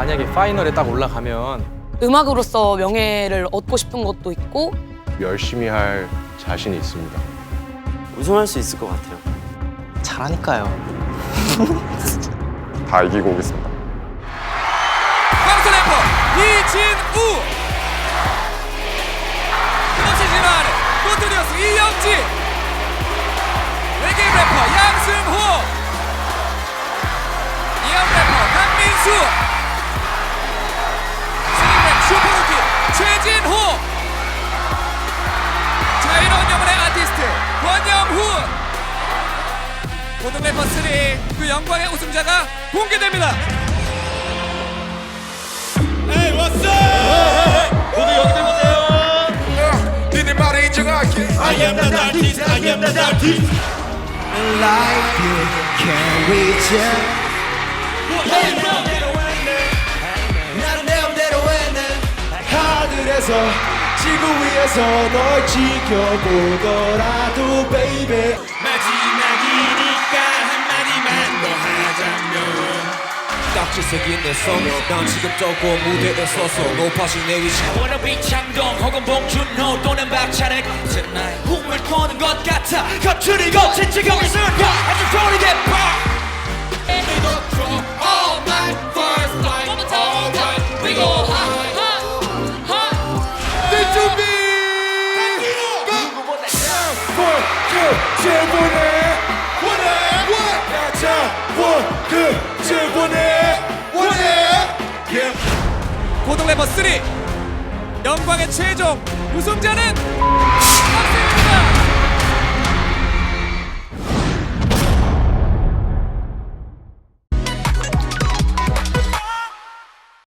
만약에 파이널에 딱 올라가면 음악으로서 명예를 얻고 싶은 것도 있고 열심히 할 자신이 있습니다. 우승할 수 있을 것 같아요. 잘하니까요. 다 이기고 오겠습니다. 광수 래퍼 이진우 고등 래퍼 3 그 영광의 우승자가 공개됩니다. 니네 말에 인정할게. I am the artist I am the artist. Like you can reach it 나는 내 맘대로 해내 하늘에서 지구 위에서 널 지켜보더라도 baby 딱지 새긴 내손넌 지금 떠고 무대에 서서 높아진 내 위치 I wanna be 창동 혹은 봉준호 또는 박찬욱 Tonight 꿈을 꿔는 것 같아 겉으리고 진짜 경기선 아주 소리게 봐 All night first night All night we go high 내 준비 그 제보네 원해 야자 원그 원해 고등 래퍼 3 영광의 최종 우승자는